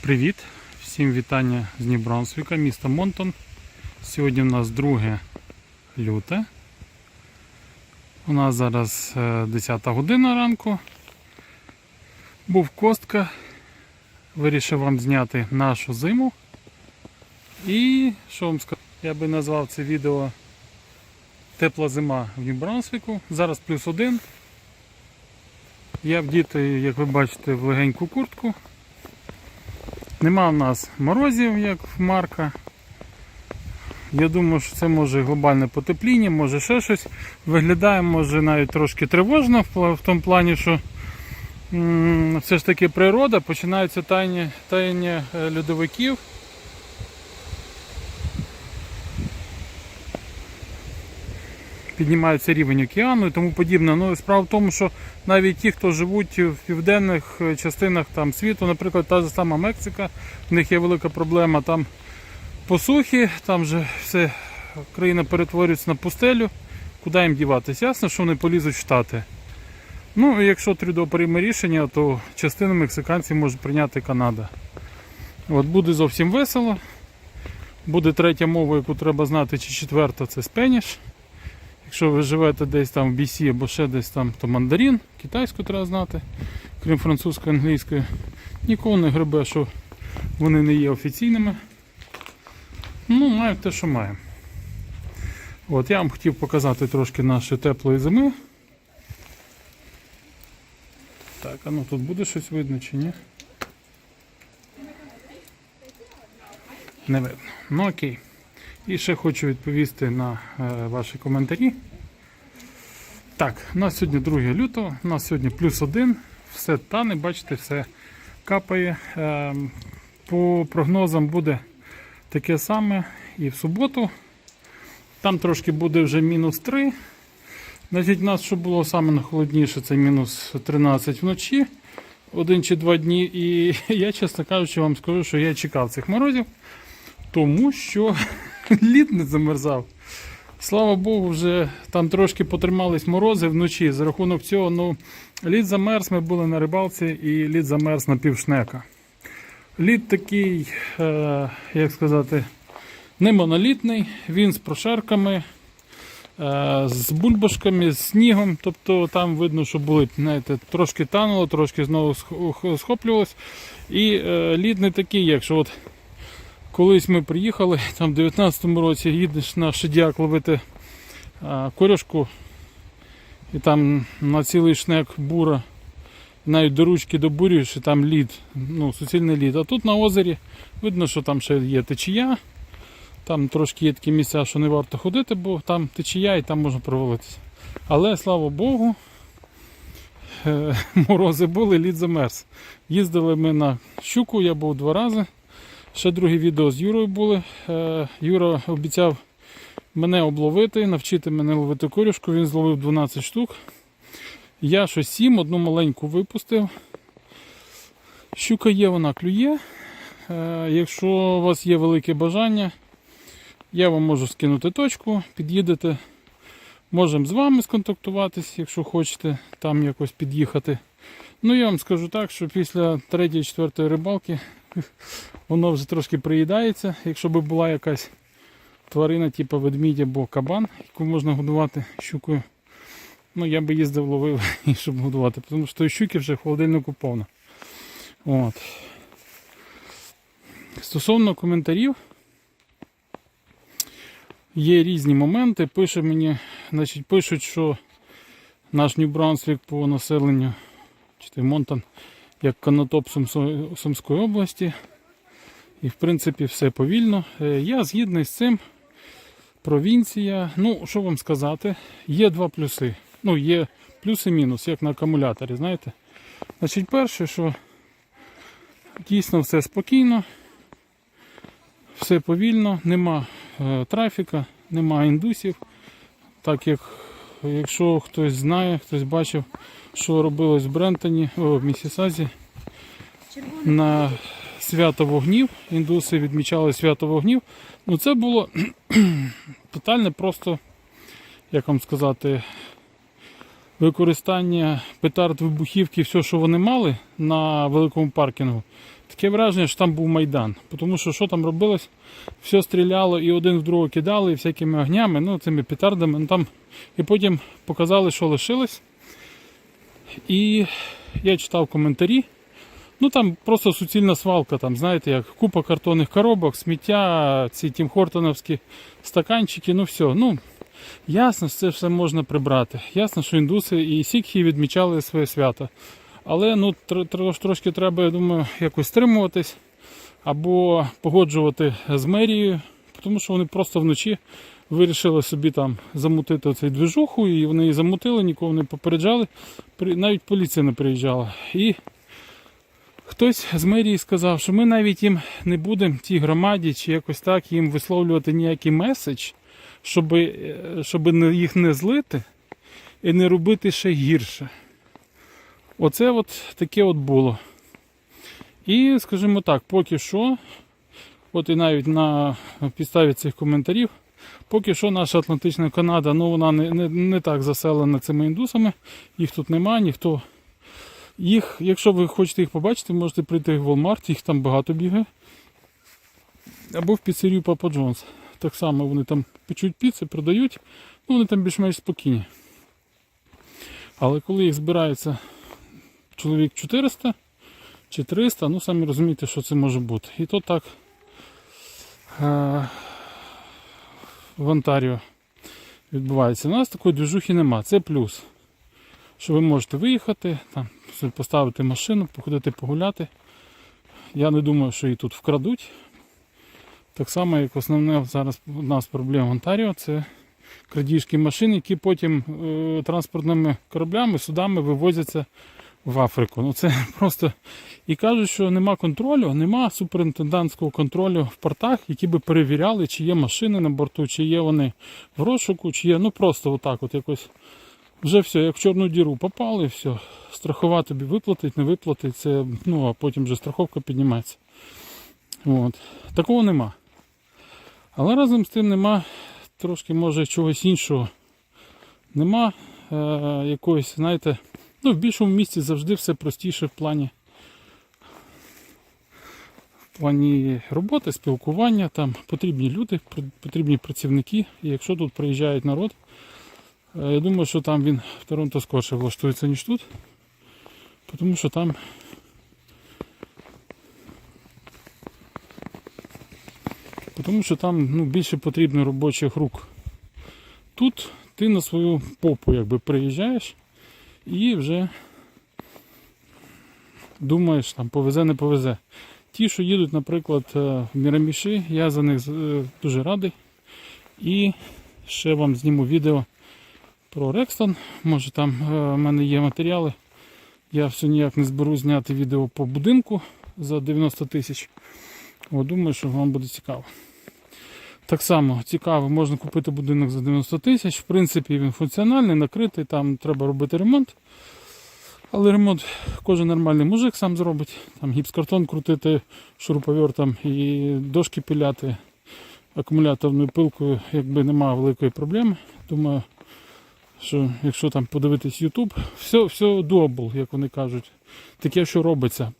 Привіт! Всім вітання з Нью-Брансвіка, міста Монтон. Сьогодні у нас 2 люте. У нас зараз е, 10 година ранку. Був костка. Вирішив вам зняти нашу зиму. І що вам сказати? Я би назвав це відео Тепла зима в Нью-Брансвіку. Зараз плюс один. Я вдітий, як ви бачите, в легеньку куртку. Нема в нас морозів, як в Марка. Я думаю, що це може глобальне потепління, може ще щось. Виглядає може навіть трошки тривожно в тому плані, що все ж таки природа, починається таяння, таяння е, льодовиків. Піднімається рівень океану і тому подібне. Ну, справа в тому, що навіть ті, хто живуть в південних е, частинах там, світу, наприклад, та ж сама Мексика, в них є велика проблема там посухи, там же все країна перетворюється на пустелю. Куди їм діватися? Ясно, що вони полізуть в Штати. Ну, якщо Трюдо прийме рішення, то частину мексиканців може прийняти Канада. От буде зовсім весело. Буде третя мова, яку треба знати, чи четверта це спеніш. Якщо ви живете десь там в BC або ще десь там, то мандарин, китайську треба знати, крім французької, англійської. Нікого не гребе, що вони не є офіційними. Ну, маємо те, що маємо. От, я вам хотів показати трошки нашої теплої зими. Так, а ну тут буде щось видно чи ні? Не видно. Ну окей. І ще хочу відповісти на е, ваші коментарі. Так, у нас сьогодні 2 лютого, у нас сьогодні плюс один, все тане, бачите, все капає. Е, по прогнозам буде таке саме і в суботу. Там трошки буде вже мінус 3. Значить, у нас що було саме найхолодніше, це мінус 13 вночі, один чи два дні. І я, чесно кажучи, вам скажу, що я чекав цих морозів, тому що лід не замерзав. Слава Богу, вже там трошки потримались морози вночі. За рахунок цього, ну, лід замерз, ми були на рибалці, і лід замерз на півшнека. Лід такий, е, як сказати, не монолітний, він з прошарками, е, з бульбашками, з снігом. Тобто там видно, що були, знаєте, трошки тануло, трошки знову схоплювалось. І е, лід не такий, якщо от Колись ми приїхали, там в 19-му році їдеш на шедяк ловити корюшку, і там на цілий шнек бура, навіть до ручки добурюєш, і там лід, ну, суцільний лід. А тут на озері видно, що там ще є течія, там трошки є такі місця, що не варто ходити, бо там течія і там можна провалитися. Але слава Богу, е, морози були, лід замерз. Їздили ми на щуку, я був два рази. Ще друге відео з Юрою були. Е, Юра обіцяв мене обловити, навчити мене ловити корюшку. Він зловив 12 штук. Я щось 7, одну маленьку випустив. Щука є, вона клює. Е, Якщо у вас є велике бажання, я вам можу скинути точку, під'їдете. Можемо з вами сконтактуватись, якщо хочете там якось під'їхати. Ну я вам скажу так, що після 3-4 рибалки воно вже трошки приїдається. Якщо б була якась тварина, типу ведмідь або кабан, яку можна годувати щукою, ну я би їздив ловив, щоб годувати, тому що щуки вже в холодильнику повно. От. Стосовно коментарів, є різні моменти. Пише мені, значить, пишуть, що наш Нью-Брансвік по населенню, чи Монтан, як канатоп Сумської області. І в принципі все повільно. Е, Я згідний з цим. Провінція. Ну, що вам сказати, є два плюси. Ну, є плюс і мінус, як на акумуляторі, знаєте. Значить, перше, що дійсно все спокійно, все повільно, нема е, трафіка, нема індусів. Так як якщо хтось знає, хтось бачив, що робилось в Брентоні, о, в Місісазі, на свято вогнів. Індуси відмічали свято вогнів. Ну це було тотальне просто, як вам сказати, використання петард вибухівки, все, що вони мали на великому паркінгу. Таке враження, що там був майдан. Тому що що там робилось? Все стріляло і один в другого кидали, і всякими огнями, ну цими петардами. Ну, там... І потім показали, що лишилось. І я читав коментарі. Ну там просто суцільна свалка, там, знаєте, як купа картонних коробок, сміття, ці Тім Хортоновські стаканчики, ну все. Ну, ясно, що це все можна прибрати. Ясно, що індуси і сікхи відмічали своє свято. Але ну, тр- трош- трошки треба, я думаю, якось стримуватись або погоджувати з мерією, тому що вони просто вночі вирішили собі там замутити цей движуху, і вони її замутили, нікого не попереджали, навіть поліція не приїжджала. І хтось з мерії сказав, що ми навіть їм не будемо тій громаді чи якось так їм висловлювати ніякий меседж, щоб, щоб їх не злити і не робити ще гірше. Оце от таке от було. І, скажімо так, поки що, от і навіть на підставі цих коментарів, поки що наша Атлантична Канада, ну вона не, не, не так заселена цими індусами, їх тут немає, ніхто. Їх, якщо ви хочете їх побачити, можете прийти в Walmart, їх там багато бігає. Або в піцерію Папа Джонс. Так само вони там печуть піци, продають, ну вони там більш-менш спокійні. Але коли їх збирається чоловік 400 чи 300, ну самі розумієте, що це може бути. І то так е- в Онтаріо відбувається. У нас такої движухи нема. Це плюс. Що ви можете виїхати, там, поставити машину, походити погуляти. Я не думаю, що її тут вкрадуть. Так само, як основне зараз у нас проблема в Онтаріо, це крадіжки машин, які потім е, транспортними кораблями, судами вивозяться в Африку. Ну це просто. І кажуть, що нема контролю, нема суперінтендантського контролю в портах, які би перевіряли, чи є машини на борту, чи є вони в розшуку, чи є. Ну просто отак, от якось. Вже все, як в чорну діру попали, все. Страхова тобі виплатить, не виплатить, це, ну а потім вже страховка піднімається. От. Такого нема. Але разом з тим нема трошки може чогось іншого. Нема е, якоїсь, знаєте, ну в більшому місці завжди все простіше в плані. В плані роботи, спілкування, там потрібні люди, потрібні працівники. І якщо тут приїжджає народ, е, я думаю, що там він в Торонто скорше влаштується, ніж тут. Тому що там Тому що там ну, більше потрібно робочих рук. Тут ти на свою попу якби приїжджаєш і вже думаєш, там повезе, не повезе. Ті, що їдуть, наприклад, е, в Міраміші, я за них е, дуже радий. І ще вам зніму відео про Рекстон. Може там е, в мене є матеріали. Я все ніяк не зберу зняти відео по будинку за 90 тисяч. Думаю, що вам буде цікаво. Так само цікаво, можна купити будинок за 90 тисяч. В принципі, він функціональний, накритий, там треба робити ремонт. Але ремонт кожен нормальний мужик сам зробить. Там гіпскартон крутити шуруповертом і дошки пиляти акумуляторною пилкою, якби немає великої проблеми. Думаю, що якщо там подивитись YouTube, все, все doable, як вони кажуть. Таке, що робиться,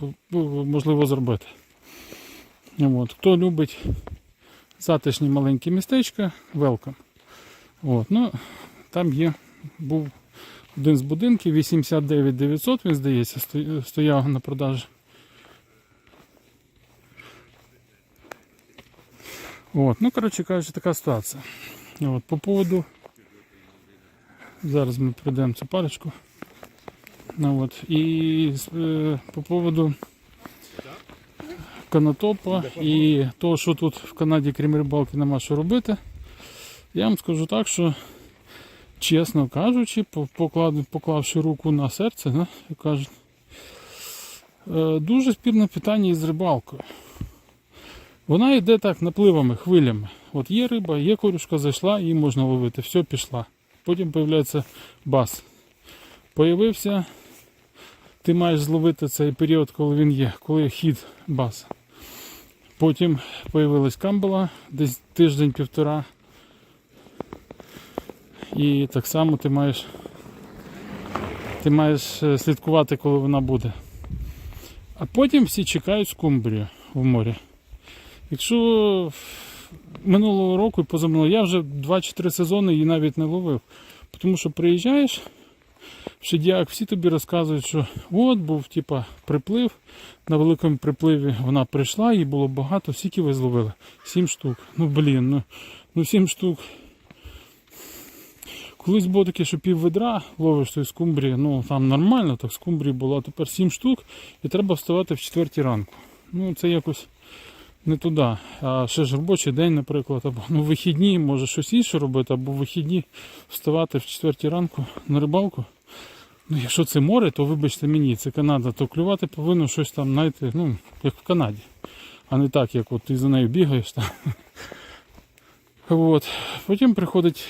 можливо зробити. От. Хто любить затишні маленькі містечка, welcome. Ну, там є, був один з будинків, 89 900, він здається, стояв на продажі. От. Ну, коротше кажучи, така ситуація. От. По поводу. Зараз ми прийдемо цю парочку. Ну, от. І е, по поводу канатопа і того, що тут в Канаді, крім рибалки, нема що робити. Я вам скажу так, що, чесно кажучи, поклавши руку на серце, кажуть, е, дуже спірне питання із рибалкою. Вона йде так напливами, хвилями. От є риба, є корюшка, зайшла, її можна ловити, все пішла. Потім з'являється бас. Появився, ти маєш зловити цей період, коли він є, коли хід баса. Потім появилась камбала десь тиждень-півтора. І так само ти маєш Ти маєш е, слідкувати, коли вона буде. А потім всі чекають скумбрію в морі. Якщо минулого року і позаминулого, я вже 2-3 сезони її навіть не ловив. Тому що приїжджаєш в Шедіак, всі тобі розказують, що от був типа, приплив, на великому припливі вона прийшла, її було багато, скільки ви зловили? 7 штук. Ну блін, ну, ну 7 штук. Колись було таке, що пів ведра ловиш той скумбрії, ну там нормально, так скумбрії було, тепер 7 штук і треба вставати в четвертій ранку. Ну це якось не туди. А ще ж робочий день, наприклад, або ну, вихідні, може щось інше робити, або вихідні вставати в четвертій ранку на рибалку. Ну, якщо це море, то вибачте мені, це Канада, то клювати повинно щось там, знаєте, ну, як в Канаді. А не так, як от ти за нею бігаєш там. От. Потім приходить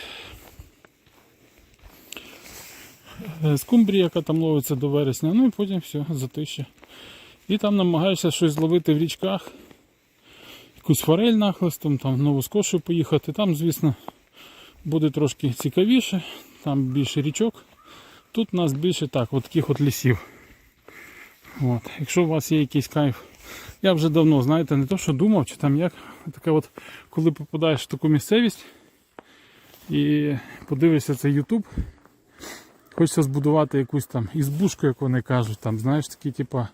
е, скумбрія, яка там ловиться до вересня, ну і потім все, затище. І там намагаєшся щось зловити в річках, якусь форель нахлистом, там в Нову Скошу поїхати. Там, звісно, буде трошки цікавіше, там більше річок. Тут у нас більше так, от таких от лісів. От. Якщо у вас є якийсь кайф, я вже давно, знаєте, не то що думав, чи там як. Таке от, коли попадаєш в таку місцевість і подивишся цей YouTube, хочеться збудувати якусь там ізбушку, як вони кажуть, там, знаєш, такі, типа,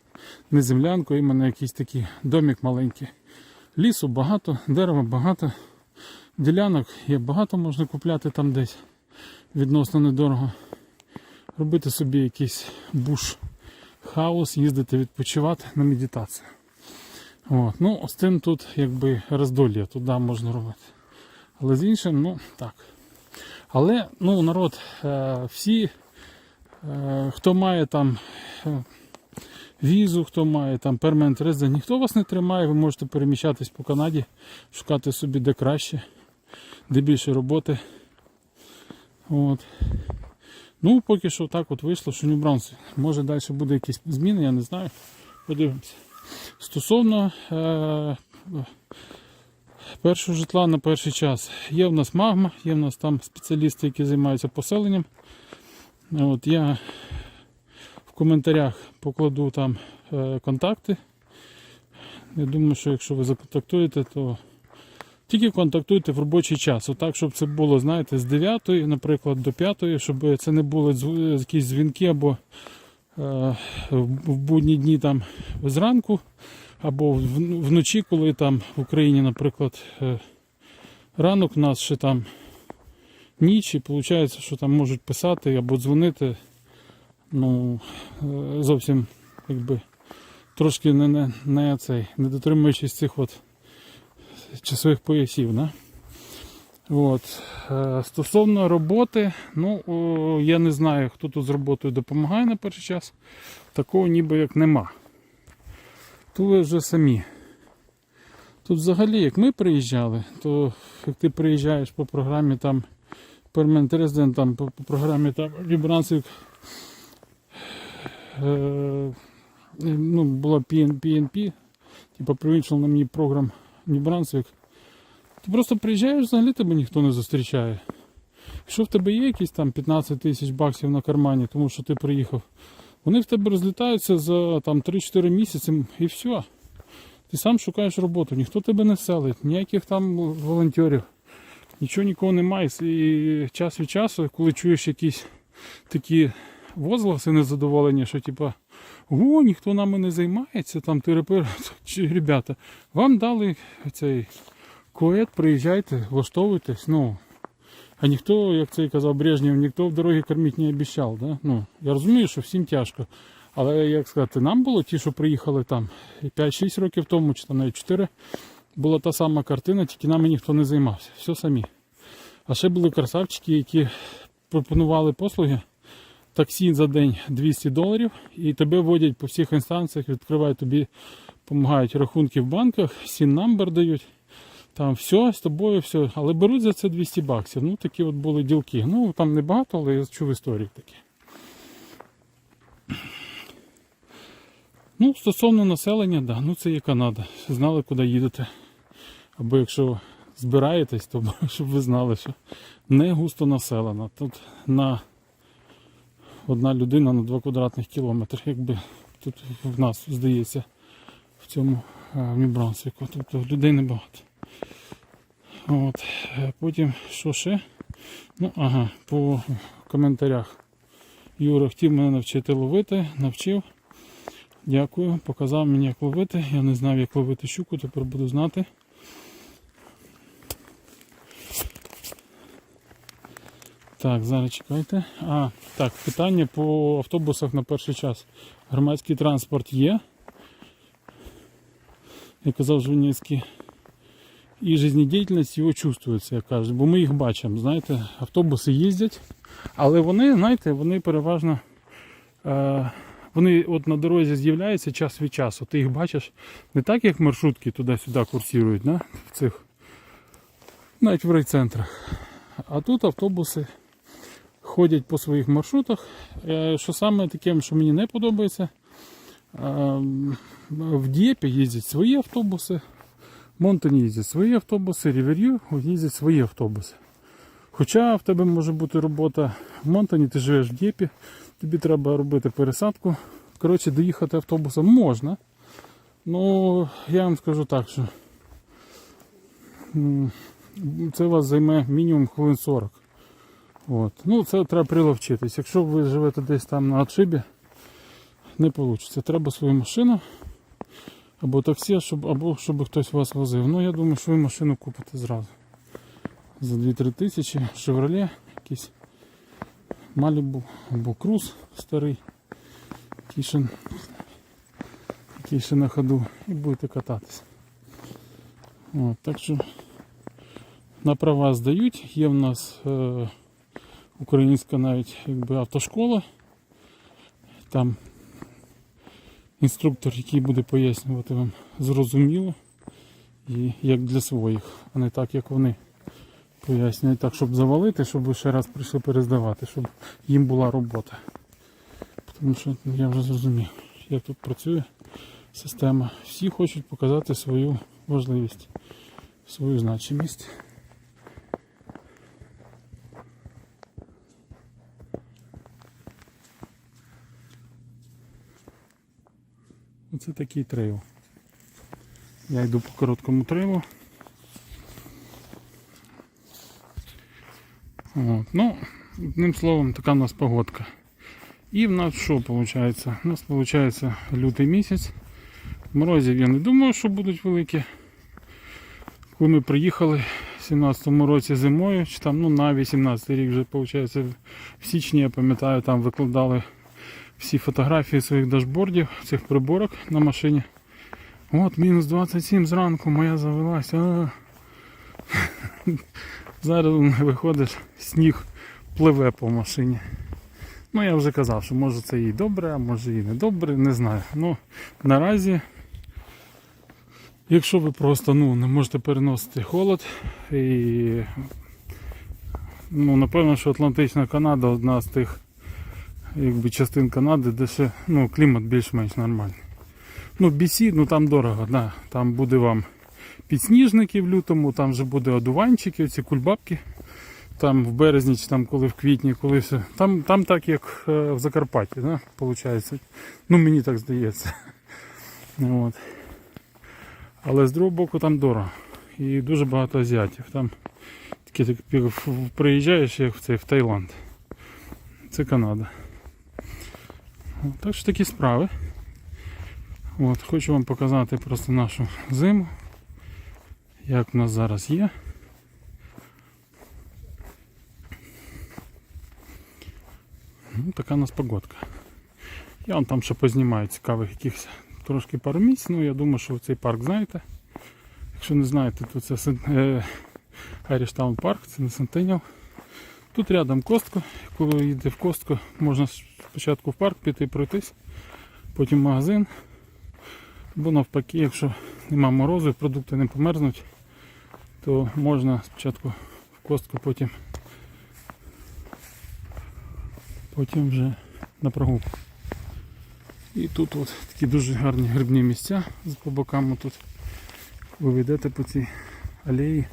не землянку, іменно якийсь такий домик маленький. Лісу багато, дерева багато, ділянок є багато, можна купляти там десь відносно недорого. Робити собі якийсь буш хаус, їздити відпочивати на медитацію. От. Ну, з цим тут якби роздолія, туди можна робити. Але з іншим, ну так. Але ну, народ, е, всі, е, хто має там е, візу, хто має там пермент резидент, ніхто вас не тримає, ви можете переміщатись по Канаді, шукати собі де краще, де більше роботи. От. Ну, поки що так от вийшло, що Нью Браунс. Може далі буде якісь зміни, я не знаю. Подивимося. Стосовно е- першого житла на перший час. Є в нас магма, є в нас там спеціалісти, які займаються поселенням. От Я коментарях покладу там е- контакти. Я думаю, що якщо ви законтактуєте, то тільки контактуйте в робочий час. Отак, щоб це було, знаєте, з 9, наприклад, до 5, щоб це не були якісь дзвінки або е, в будні дні там зранку, або вночі, коли там в Україні, наприклад, е, ранок у нас ще там ніч, і виходить, що там можуть писати або дзвонити. Ну, е, зовсім якби трошки не, не, не, цей, не дотримуючись цих от часових поясів. Да? От. Е, Стосовно роботи, ну я не знаю, хто тут з роботою допомагає на перший час. Такого ніби як нема. Тут ви вже самі. Тут взагалі, як ми приїжджали, то як ти приїжджаєш по програмі там Permanent Resident, там по, по програмі там Лібрансик, е, ну, була PN, PNP, типа Provincial Program New Brunswick. Ти просто приїжджаєш, взагалі тебе ніхто не зустрічає. Якщо в тебе є якісь там 15 тисяч баксів на кармані, тому що ти приїхав, вони в тебе розлітаються за там 3-4 місяці і все. Ти сам шукаєш роботу, ніхто тебе не селить, ніяких там волонтерів, нічого нікого немає. І час від часу, коли чуєш якісь такі возгласи незадоволення, що типа о, ніхто нами не займається, там. Чи, Ребята, вам дали цей коет, приїжджайте, влаштовуйтесь. Ну, а ніхто, як це казав Брежнєв, ніхто в дорогі кормити не обіцяв. Да? Ну, я розумію, що всім тяжко. Але як сказати, нам було ті, що приїхали там 5-6 років тому, чи там навіть 4, була та сама картина, тільки нами ніхто не займався. Все самі. А ще були красавчики, які пропонували послуги. Таксі за день 200 доларів, і тебе водять по всіх інстанціях, відкривають тобі, допомагають рахунки в банках, сін намбер дають. Там все, з тобою все. Але беруть за це 200 баксів. Ну такі от були ділки. Ну там не багато, але я чув історії такі. Ну, стосовно населення, да, ну це є Канада. Знали, куди їдете. Або якщо збираєтесь, то щоб ви знали, що не густо населена. Тут на одна людина на 2 квадратних кілометри, якби тут в нас здається в цьому е, Нью-Брансвіку. Тобто людей небагато. От. е, Потім що ще? Ну, ага, по коментарях. Юра хотів мене навчити ловити, навчив. Дякую, показав мені, як ловити. Я не знав, як ловити щуку, тепер буду знати. Так, зараз чекайте. А, так, питання по автобусах на перший час. Громадський транспорт є. Я казав Жванецький. І життєдіяльність його чувствується, як кажуть, бо ми їх бачимо. Знаєте, автобуси їздять, але вони, знаєте, вони переважно. Е, вони от на дорозі з'являються час від часу. Ти їх бачиш не так, як маршрутки туди-сюди курсують, да? в цих, навіть в райцентрах. А тут автобуси ходять по своїх маршрутах. Е, Що саме таке, що мені не подобається, е, в Дієпі їздять свої автобуси, в Монтані їздять свої автобуси, Рівер'ю їздять свої автобуси. Хоча в тебе може бути робота в Монтані, ти живеш в Дєпі, тобі треба робити пересадку. Коротше, доїхати автобусом можна. Ну, я вам скажу так, що це вас займе мінімум хвилин 40. От. Ну, це треба приловчитись. Якщо ви живете десь там на отшибі, не вийде. Треба свою машину або таксі, щоб, або щоб хтось вас возив. Ну, я думаю, що ви машину купите зразу. За 2-3 тисячі Chevrolet якийсь Malibu або Cruze старий, який який ще на ходу і будете кататися. От, так що на права здають. Є в нас е, українська навіть якби автошкола. Там інструктор, який буде пояснювати вам зрозуміло і як для своїх, а не так, як вони пояснюють, так, щоб завалити, щоб ви ще раз прийшли перездавати, щоб їм була робота. Тому що ну, я вже зрозумів, як тут працює система. Всі хочуть показати свою важливість, свою значимість. Оце такий трейл. Я йду по короткому трейлу. От. Ну, одним словом, така у нас погодка. І в нас що виходить? У нас виходить лютий місяць. Морозів я не думаю, що будуть великі. Коли ми приїхали в 17-му році зимою, чи там ну, на 18 рік вже виходить, в січні, я пам'ятаю, там викладали всі фотографії своїх дашбордів, цих приборок на машині. От, мінус 27 зранку, моя завелася. Зараз виходиш, сніг пливе по машині. Ну я вже казав, що може це і добре, а може і не добре, не знаю. Ну наразі, якщо ви просто ну, не можете переносити холод і ну, напевно, що Атлантична Канада одна з тих якби, частин Канади, де ще ну, клімат більш-менш нормальний. Ну, BC, ну там дорого, да. там буде вам підсніжники в лютому, там вже буде одуванчики, оці кульбабки. Там в березні, чи там коли в квітні, коли все. Там, там так як е, в Закарпатті, да, виходить. Ну мені так здається. От. Але з другого боку там дорого. І дуже багато азіатів. Там таке так приїжджаєш як в цей в Таїланд. Це Канада. Так що такі справи. От, хочу вам показати просто нашу зиму, як в нас зараз є. Ну, така у нас погодка. Я вам там ще познімаю цікавих якихось трошки пару місць. Ну, я думаю, що ви цей парк знаєте. Якщо не знаєте, то це е, Айріштаун парк, це не Сентеніал. Тут рядом Костко. Коли йде в Костко, можна спочатку в парк піти пройтись, потім в магазин. Бо навпаки, якщо нема морозу і продукти не померзнуть, то можна спочатку в костку, потім, потім вже на прогулку. І тут от такі дуже гарні грибні місця по бокам тут. Ви йдете по цій алеї.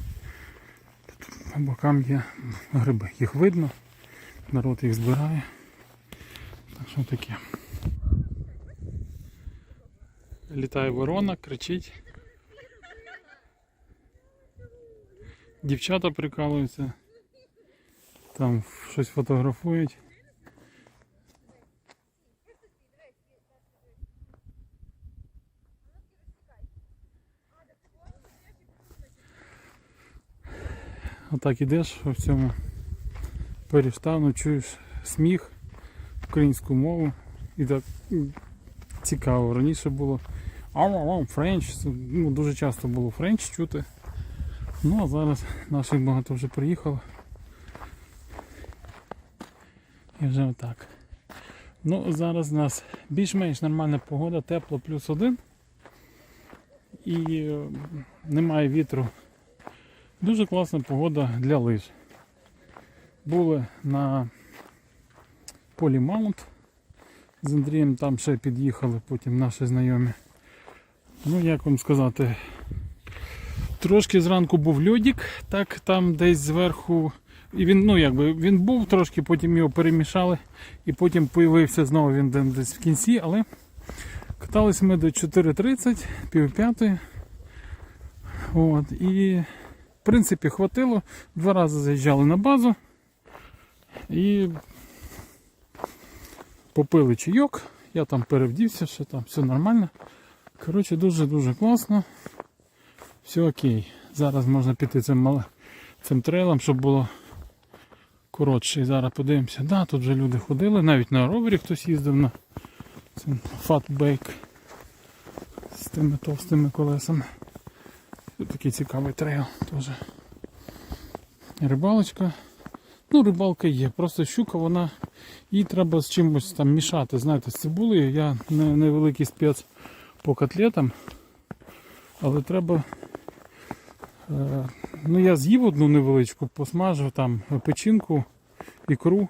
По бокам є гриби. Їх видно, народ їх збирає. Так що таке. Літає ворона, кричить. Дівчата прикалуються. Там щось фотографують. Отак ідеш в цьому перештану, чуєш сміх, українську мову. І так цікаво. Раніше було френч. Ну, дуже часто було френч чути. Ну а зараз наших багато вже приїхало. І вже отак. Ну, зараз у нас більш-менш нормальна погода, тепло плюс один. І е, немає вітру. Дуже класна погода для лиж. Були на полі Маунт. З Андрієм там ще під'їхали потім наші знайомі. Ну, як вам сказати, трошки зранку був льодик, так там десь зверху. І він, ну якби він був трошки, потім його перемішали, і потім появився знову він десь в кінці, але катались ми до 4.30, пів п'ятої. І в принципі хватило. Два рази заїжджали на базу і попили чайок. Я там перевдівся, що там все нормально. Коротше, дуже-дуже класно. Все окей. Зараз можна піти цим, мал- цим трейлом, щоб було коротше. І зараз подивимося. Да, тут вже люди ходили, навіть на ровері хтось їздив на цим фатбейк з тими товстими колесами. Тут такий цікавий трейл теж. Рибалочка. Ну, рибалка є. Просто щука, вона їй треба з чимось там мішати. Знаєте, з цибулею. Я невеликий спец по котлетам. Але треба. Е, ну я з'їв одну невеличку, посмажив там печінку, ікру.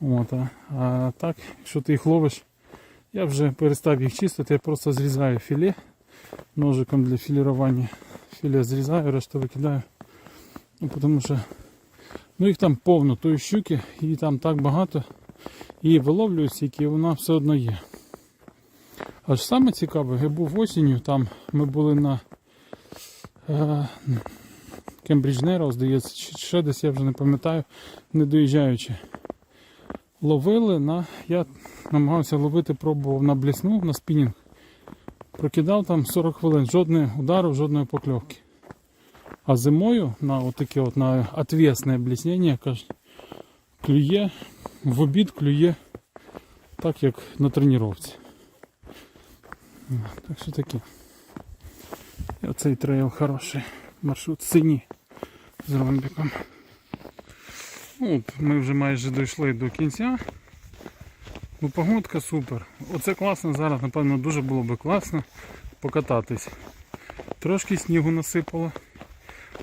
От, а, а так, якщо ти їх ловиш, я вже перестав їх чистити, я просто зрізаю філе ножиком для філірування. Філе зрізаю, решту викидаю. Ну, тому що ну, їх там повно, тої щуки, її там так багато. Її виловлюють, стільки, і вона все одно є. Аж саме цікаве, я був осінню, там ми були на е, Кембридж Неро, здається, чи ще десь я вже не пам'ятаю, не доїжджаючи. Ловили на. Я намагався ловити, пробував на блісну, на спінінг. Прокидав там 40 хвилин, жодного удару, жодної покльовки. А зимою на отаке от на отвесне бліснення, клює, в обід клює так, як на тренувці. Так що таке. І оцей трейл хороший. Маршрут синій з ромбиком. Ну, От, ми вже майже дійшли до кінця. Ну, погодка супер. Оце класно зараз, напевно, дуже було би класно покататись. Трошки снігу насипало,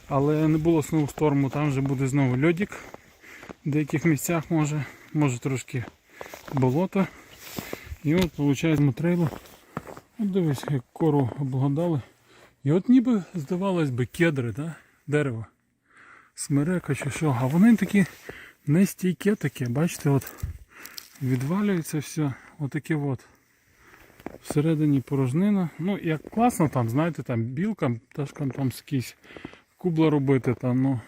але не було сноусторму, там вже буде знову льодик. В деяких місцях може, може трошки болото. І от виходить трейлу. От дивись, як кору обгадали. І от ніби здавалось би кедри, да? дерево. Смерека чи що. А вони такі нестійке таке, бачите, от відвалюється все. Отаке от. Всередині порожнина. Ну, як класно там, знаєте, там білка, пташкам там якийсь кубла робити там, ну.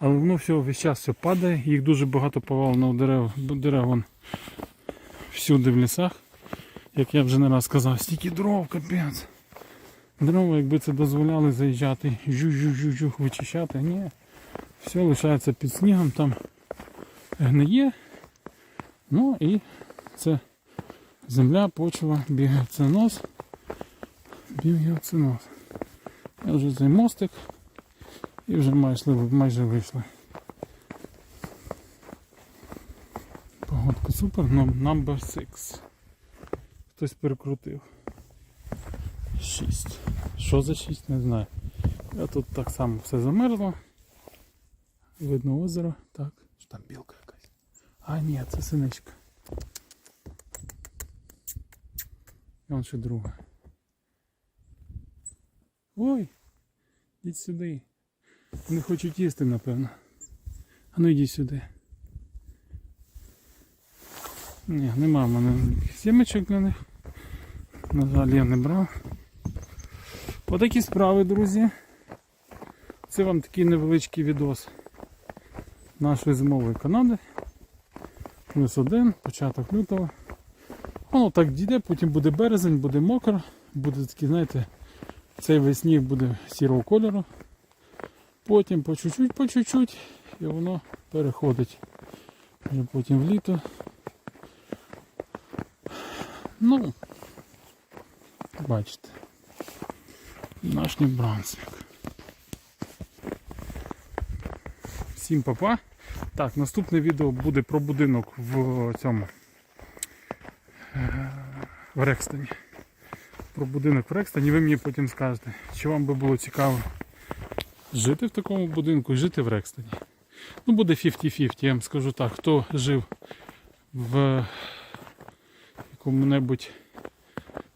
Але воно все весь час все падає, їх дуже багато повалено дерев, дерев вон всюди в лісах. Як я вже не раз сказав, стільки дров, капець. Дрова, якби це дозволяли заїжджати, жух-жух-жух вичищати, ні. Все лишається під снігом, там гниє. Ну і це земля, почва, біоценоз. Біоценоз. Я вже цей мостик і вже майже, майже вийшли. Погодка супер, number 6. Хтось перекрутив. 6. Що за 6, не знаю. А тут так само все замерзло. Видно озеро. Так. Що там білка. А, ні, це синичка. І он ще друга. Ой! Йдіть сюди. Вони хочуть їсти, напевно. А ну йдіть сюди. Ні, немає в мене сімечок для них. На жаль, я не брав. Отакі справи, друзі. Це вам такий невеличкий відос нашої зимової Канади. Плюс один, початок лютого. Воно так дійде, потім буде березень, буде мокро, буде такий, знаєте, цей весь сніг буде сірого кольору. Потім по чуть-чуть, по чуть-чуть, і воно переходить вже потім в літо. Ну, бачите, наш Нью-Брансвік. Всім папа. Так, наступне відео буде про будинок в цьому е, в Рекстоні. Про будинок в Рекстоні. Ви мені потім скажете, чи вам би було цікаво жити в такому будинку і жити в Рекстоні. Ну, буде 50-50, я вам скажу так. Хто жив в якому-небудь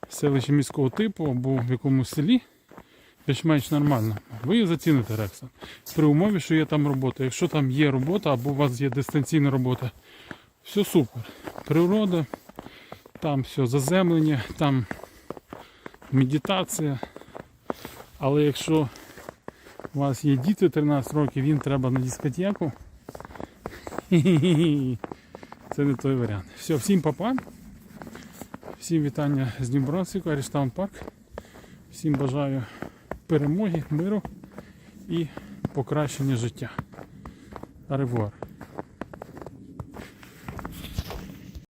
селищі міського типу або в якомусь селі, більш-менш нормально. Ви заціните Рексон. При умові, що є там робота. Якщо там є робота або у вас є дистанційна робота, все супер. Природа, там все заземлення, там медитація. Але якщо у вас є діти 13 років, їм треба на дискотеку. Це не той варіант. Все, всім папа. Всім вітання з Нью-Брансвіку, Аріштаун Парк. Всім бажаю перемоги, миру і покращення життя. Аревуар.